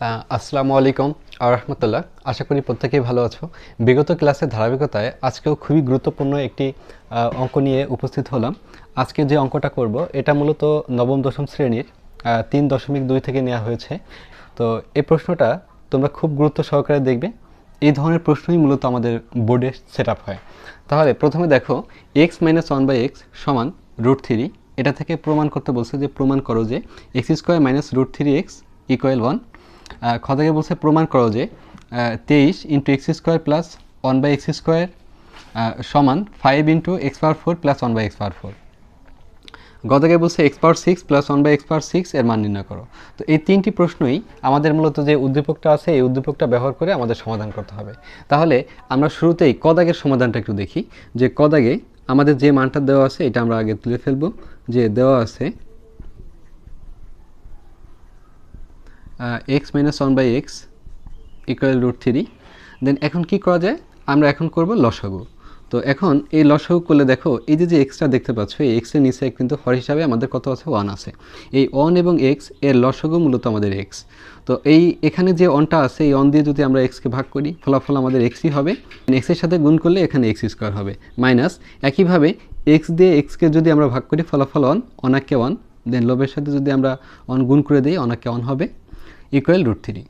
আসসালামু আলাইকুম আর রহমতুল্লাহ। আশা করি প্রত্যেকেই ভালো আছো। বিগত ক্লাসের ধারাবাহিকতায় আজকেও খুবই গুরুত্বপূর্ণ একটি অঙ্ক নিয়ে উপস্থিত হলাম। আজকে যে অঙ্কটা করব, এটা মূলত নবম, দশম শ্রেণির তিন দশমিক দুই থেকে নেওয়া হয়েছে। তো এই প্রশ্নটা তোমরা খুব গুরুত্ব সহকারে দেখবে। এই ধরনের প্রশ্নই মূলত আমাদের বোর্ডে সেট হয়। তাহলে প্রথমে দেখো x minus one by x সমান রুট থ্রি এটা থেকে প্রমাণ করতে বলছে যে, প্রমাণ করো যে x square minus root three x equal one খদাকে বলছে প্রমাণ করো যে তেইশ into x square plus one by x square সমান five into x power four plus one by x power four গতকে বলছে x power six plus one by x power six এর মান নির্ণয় করো। তো এই তিনটি প্রশ্নই আমাদের মূলত যে উদ্দীপকটা আছে, এই উদ্দীপকটা ব্যবহার করে আমাদের সমাধান করতে হবে। তাহলে আমরা শুরুতেই কদাগের সমাধানটা একটু দেখি। যে কদাগে আমাদের যে মানটা দেওয়া আছে, এটা আমরা আগে তুলে ফেলব। যে দেওয়া আছে x minus one by x equal root three then এখন কি করা যায়? আমরা এখন করব লসাগু। তো এখন এই লসাগু করলে দেখো, এই যে যে এক্সটা দেখতে পাচ্ছ, এই এক্সের নিচে কিন্তু হর হিসাবে আমাদের কত আছে? ওয়ান আছে। এই ওয়ান এবং এক্সের লসাগু মূলত আমাদের এক্স তো এই এখানে যে অনটা আছে, এই অন দিয়ে যদি আমরা এক্সকে ভাগ করি, ফলাফল আমাদের এক্সই হবে। এক্সের সাথে গুণ করলে এখানে এক্স স্কোয়ার হবে। মাইনাস একইভাবে এক্স দিয়ে এক্সকে যদি আমরা ভাগ করি, ফলাফল অন অনাকে ওয়ান দেন লবের সাথে যদি আমরা অন গুণ করে দিই অনাকে অন হবে। ইকুয়াল রুট থ্রি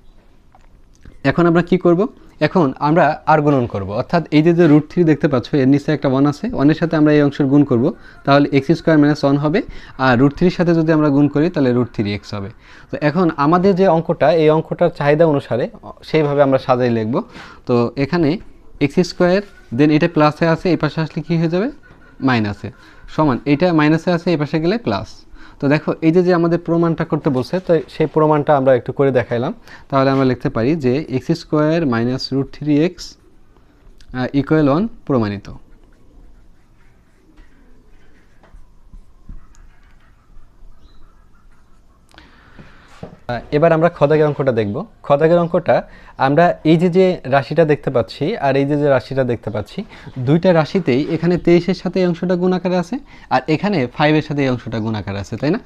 এখন আমরা কি করব? এখন আমরা আর গুণন করব। অর্থাৎ এই যে যে রুট থ্রি দেখতে পাচ্ছ, এর নিচে একটা ওয়ান আছে ওয়ানের সাথে আমরা এই অংশের গুণ করব। তাহলে এক্স স্কোয়ার মাইনাস ওয়ান হবে, আর রুট থ্রির সাথে যদি আমরা গুণ করি, তাহলে রুট থ্রি এক্স হবে। তো এখন আমাদের যে অঙ্কটা, এই অঙ্কটার চাহিদা অনুসারে, সেইভাবে আমরা সাজাই লিখব। তো এখানে এক্স স্কোয়ার দেন এটা প্লাসে আছে, এই পাশে আসলে কী হয়ে যাবে? মাইনাসে সমান, এটা মাইনাসে আছে, এই পাশে গেলে প্লাস তো দেখো, এই যে যে আমাদের প্রমাণটা করতে বলছে, তো সেই প্রমাণটা আমরা একটু করে দেখাইলাম। তাহলে আমরা লিখতে পারি যে x square minus root three x equal one প্রমাণিত। এবার আমরা খদাগের অঙ্কটা দেখব। খদাগের অঙ্কটা আমরা এই যে যে রাশিটা দেখতে পাচ্ছি আর এই যে যে রাশিটা দেখতে পাচ্ছি, দুইটা রাশিতেই এখানে তেইশের সাথে এই অংশটা গুণাকারে আছে আর এখানে ফাইভের সাথে এই অংশটা গুণাকারে আছে, তাই না?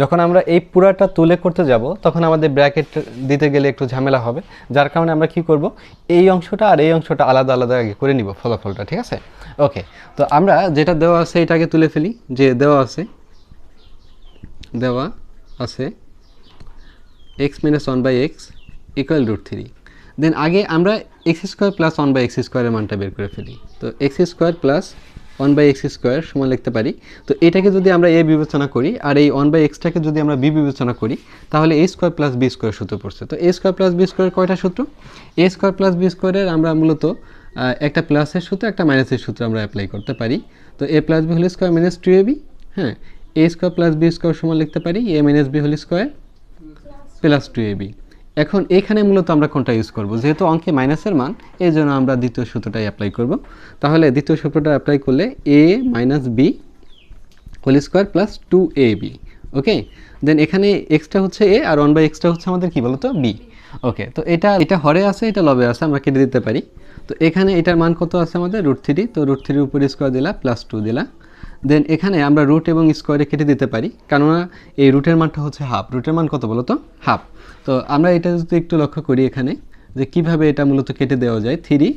যখন আমরা এই পুরাটা তুলে করতে যাব, তখন আমাদের ব্র্যাকেট দিতে গেলে একটু ঝামেলা হবে। যার কারণে আমরা কি করব, এই অংশটা আর এই অংশটা আলাদা আলাদা আগে করে নিব ফলাফলটা, ঠিক আছে? ওকে তো আমরা যেটা দেওয়া আছে এটাকে তুলে ফেলি। যে দেওয়া আছে দেওয়া আছে x minus one by x equal root three then আগে আমরা x square plus one by x স্কোয়ারের মানটা বের করে ফেলি। তো x square plus one by x square সমান লিখতে পারি। তো এটাকে যদি আমরা এ বিবেচনা করি আর এই ওয়ান বাই এক্সটাকে যদি আমরা বি বিবেচনা করি, তাহলে a square plus b square সূত্র পড়ছে। তো a square plus b square কয়টা সূত্র? এ স্কোয়ার প্লাস বি স্কোয়ারের আমরা মূলত একটা প্লাসের সূত্র, একটা মাইনাসের সূত্র আমরা অ্যাপ্লাই করতে পারি। তো a plus b whole square minus two a b হ্যাঁ a square plus b square সমান লিখতে পারি a minus b whole square plus two ab এখন এখানে মূলত আমরা কোনটা ইউজ করব? যেহেতু অঙ্কে মাইনাসের মান এই জন্য আমরা দ্বিতীয় সূত্রটাই অ্যাপ্লাই করব। তাহলে দ্বিতীয় সূত্রটা অ্যাপ্লাই করলে A minus B whole square plus two A B okay then এখানে এক্সটা হচ্ছে এ আর ওয়ান বাই এক্সটা হচ্ছে আমাদের কি বলতো? বি ওকে তো এটা এটা হরে আছে, এটা লবে আছে, আমরা কেটে দিতে পারি। তো এখানে এটার মান কত আছে আমাদের? রুট থ্রি তো রুট থ্রির উপরে স্কোয়ার দিলা প্লাস টু দিলা দেন এখানে আমরা রুট এবং স্কোয়ারে কেটে দিতে পারি। কেননা এই রুটের মানটা হচ্ছে হাফ রুটের মান কত বলো তো? হাফ তো আমরা এটা যদি একটু লক্ষ্য করি এখানে, যে কীভাবে এটা মূলত কেটে দেওয়া যায়। থ্রি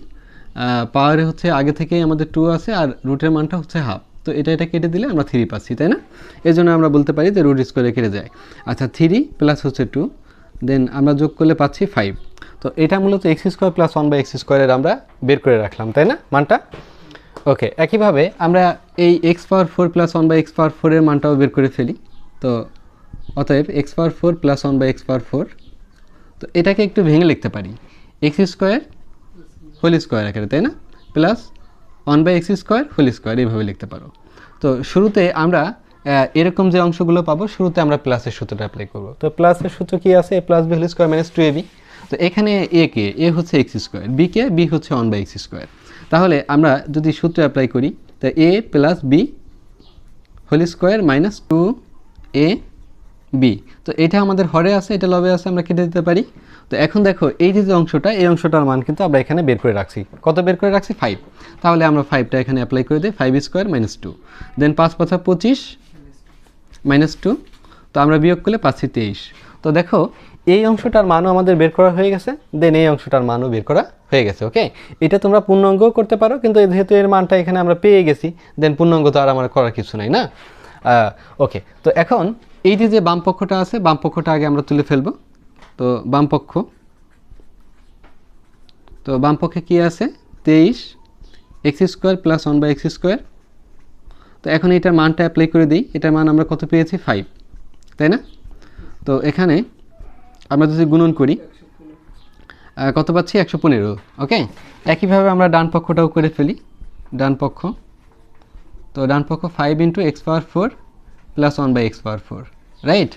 পাওয়ারে হচ্ছে আগে থেকেই আমাদের টু আছে আর রুটের মানটা হচ্ছে হাফ তো এটা এটা কেটে দিলে আমরা থ্রি পাচ্ছি, তাই না? এই জন্য আমরা বলতে পারি যে রুট স্কোয়ারে কেটে যায়। আচ্ছা থ্রি প্লাস হচ্ছে টু দেন আমরা যোগ করলে পাচ্ছি ফাইভ তো এটা মূলত x square plus one by x স্কোয়ারের আমরা বের করে রাখলাম, তাই না? মানটা? ওকে একইভাবে আমরা এই x power four plus one by x power ফোরের মানটাও বের করে ফেলি। তো অতএব x power four plus one by x power four তো এটাকে একটু ভেঙে লিখতে পারি। এক্স স্কোয়ার হোল স্কোয়ার আকারে তাই না? Plus one by x square whole square এইভাবে লিখতে পারো। তো শুরুতে আমরা এরকম যে অংশগুলো পাবো, শুরুতে আমরা প্লাসের সূত্রটা অ্যাপ্লাই করব। তো প্লাসের সূত্র কি আছে? A plus b whole square minus two a b তো এখানে এ কে? এ হচ্ছে এক্স স্কোয়ার বি কে? বি হচ্ছে ওয়ান বাই এক্স স্কোয়ার তাহলে আমরা যদি সূত্র অ্যাপ্লাই করি তা a plus b whole square minus two a b তো এটা আমাদের হরে আছে, এটা লবে আছে, আমরা কেটে দিতে পারি। তো এখন দেখো, এই যে অংশটা, এই অংশটার মান কিন্তু আমরা এখানে বের করে রাখছি। কত বের করে রাখছি? ফাইভ তাহলে আমরা ফাইভটা এখানে অ্যাপ্লাই করে দিই five square minus two then পাঁচ পাঁচা পঁচিশ মাইনাস টু তো আমরা বিয়োগ করলে পাচ্ছি তেইশ। তো দেখো, এই অংশটার মানও আমাদের বের করা হয়ে গেছে দেন এই অংশটার মানও বের করা হয়ে গেছে ওকে এটা তোমরা পূর্ণাঙ্গও করতে পারো, কিন্তু যেহেতু এর মানটা এখানে আমরা পেয়ে গেছি দেন পূর্ণাঙ্গ তো আর আমার করার কিছু নাই, না? ওকে তো এখন এই যে যে বাম পক্ষটা আছে, বাম পক্ষটা আগে আমরা তুলে ফেলব। তো বাম পক্ষ, তো বাম পক্ষে কী আছে? তেইশ x square plus one by x square তো এখন এটার মানটা অ্যাপ্লাই করে দিই, এটার মান আমরা কত পেয়েছি? ফাইভ তাই না? তো এখানে আমরা যদি গুণন করি কত পাচ্ছি? একশো পনেরো। ওকে একইভাবে আমরা ডান পক্ষটাও করে ফেলি। ডান পক্ষ। তো ডান পক্ষ five into x power four plus one by x power four right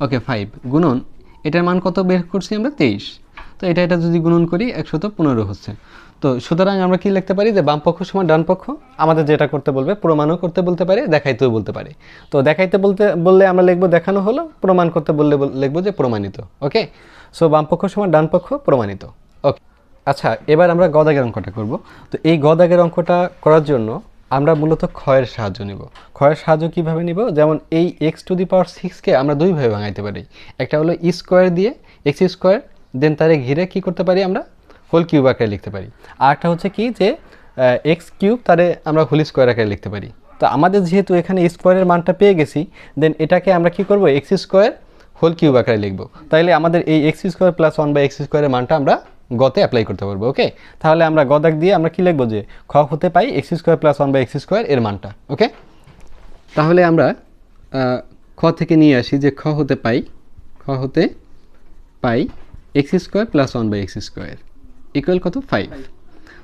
okay five গুণন, এটার মান কত বের করছি আমরা? তেইশ। তো এটা এটা যদি গুণন করি একশত পনেরো হচ্ছে। তো সুতরাং আমরা কি লিখতে পারি? যে বাম পক্ষ সমান ডান পক্ষ। আমাদের যেটা করতে বলবে, প্রমাণও করতে বলতে পারে, দেখাইতেও বলতে পারে। তো দেখাইতে বলতে, বললে আমরা লিখব দেখানো হলো, প্রমাণ করতে বললে বল- লিখব যে প্রমাণিত। ওকে সো বাম পক্ষ সমান ডান পক্ষ প্রমাণিত। ওকে আচ্ছা এবার আমরা গদাগের অঙ্কটা করব। তো এই গদাগের অঙ্কটা করার জন্য আমরা মূলত ক্ষয়ের সাহায্য নিব। ক্ষয়ের সাহায্য কীভাবে নিব? যেমন এই এক্স টু দি পাওয়ার সিক্সকে আমরা দুইভাবে ভাঙাইতে পারি। একটা হলো স্কোয়ার দিয়ে এক্স স্কোয়ার দেন তারে ঘিরে কি করতে পারি আমরা? হোল কিউব আকারে লিখতে পারি। আর একটা হচ্ছে কি যে এক্স কিউব তারে আমরা হোল স্কোয়ার আকারে লিখতে পারি। তো আমাদের যেহেতু এখানে স্কোয়ারের মানটা পেয়ে গেছি দেন এটাকে আমরা কি করব? এক্স স্কোয়ার হোল কিউব আকারে লিখব। তাইলে আমাদের এই x square plus one by x স্কোয়ারের মানটা আমরা গতে অ্যাপ্লাই করতে পারব ওকে তাহলে আমরা গদাক দিয়ে আমরা কি লিখব যে খ হতে পাই x square plus one by x square এর মানটা ওকে তাহলে আমরা খ থেকে নিয়ে আসি যে খ হতে পাই, খ হতে পাই x square plus one by x square equal কত? ফাইভ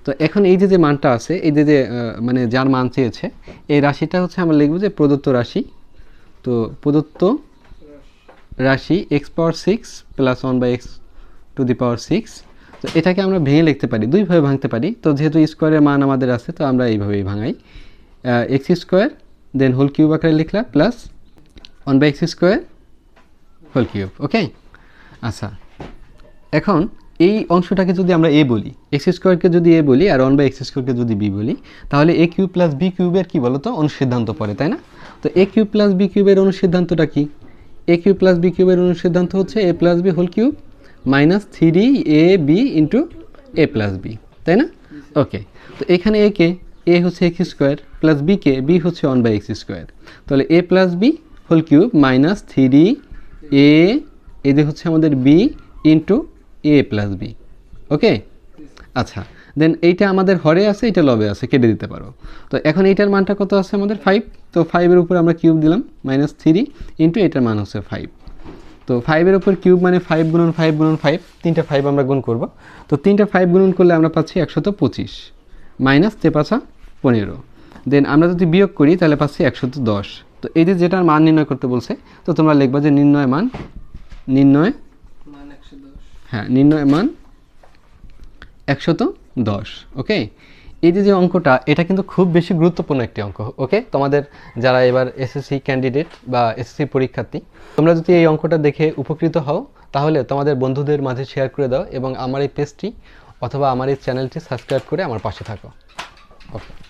তো এখন এই যে যে মানটা আছে, এই যে যে মানে যার মান চেয়েছে, এই রাশিটা হচ্ছে আমরা লিখব যে প্রদত্ত রাশি। তো প্রদত্ত রাশি x power six plus one by x to the power six তো এটাকে আমরা ভেঙে লিখতে পারি, দুইভাবে ভাঙতে পারি। তো যেহেতু স্কোয়ারের মান আমাদের আছে, তো আমরা এইভাবেই ভাঙাই। X square then whole cube আকারে লিখলাম plus one by x square whole cube okay আচ্ছা এখন এই অংশটাকে যদি আমরা এ বলি এক্স স্কোয়ারকে যদি এ বলি আর ওয়ান বাই এক্স স্কোয়ারকে যদি বি বলি, তাহলে এ কিউব প্লাস বি কিউবের কী বলতো? অনুসিদ্ধান্ত পড়ে, তাই না? তো এ কিউব প্লাস বি কিউবের অনুসিদ্ধান্তটা কি? এ কিউব প্লাস বি কিউবের অনুসিদ্ধান্ত হচ্ছে a plus b whole cube minus three a b into a plus b তাই না? ওকে তো এখানে এ কে এ হচ্ছে এক্স স্কোয়ার প্লাস বি কে বি হচ্ছে ওয়ান বাই এক্স স্কোয়ার তাহলে a plus b whole cube minus three a এদের হচ্ছে আমাদের b into a plus b okay আচ্ছা দেন এইটা আমাদের হরে আছে এটা লবে আছে কেটে দিতে পারো। তো এখন এইটার মানটা কত আছে আমাদের? ফাইভ তো ফাইভের উপর আমরা কিউব দিলাম মাইনাস থ্রি ইন্টু এটার মান হচ্ছে ফাইভ তো ফাইভের উপর কিউব মানে ফাইভ গুণন ফাইভ গুণন ফাইভ তিনটা ফাইভ আমরা গুণ করব। তো তিনটা ফাইভ গুণন করলে আমরা পাচ্ছি একশত পঁচিশ মাইনাস তেপাছা পনেরো। দেন আমরা যদি বিয়োগ করি তাহলে পাচ্ছি একশত দশ। তো এই যে যেটার মান নির্ণয় করতে বলছে তো তোমরা লিখবা যে নির্ণয় মান নির্ণয় মান একশো দশ। হ্যাঁ নির্ণয় মান একশত দশ ওকে এই যে যে অঙ্কটা, এটা কিন্তু খুব বেশি গুরুত্বপূর্ণ একটি অঙ্ক ওকে তোমাদের যারা এবার এসএসসি ক্যান্ডিডেট বা এসএসসি পরীক্ষার্থী, তোমরা যদি এই অঙ্কটা দেখে উপকৃত হও, তাহলে তোমাদের বন্ধুদের মাঝে শেয়ার করে দাও এবং আমার এই পেজটি অথবা আমার এই চ্যানেলটি সাবস্ক্রাইব করে আমার পাশে থাকো ওকে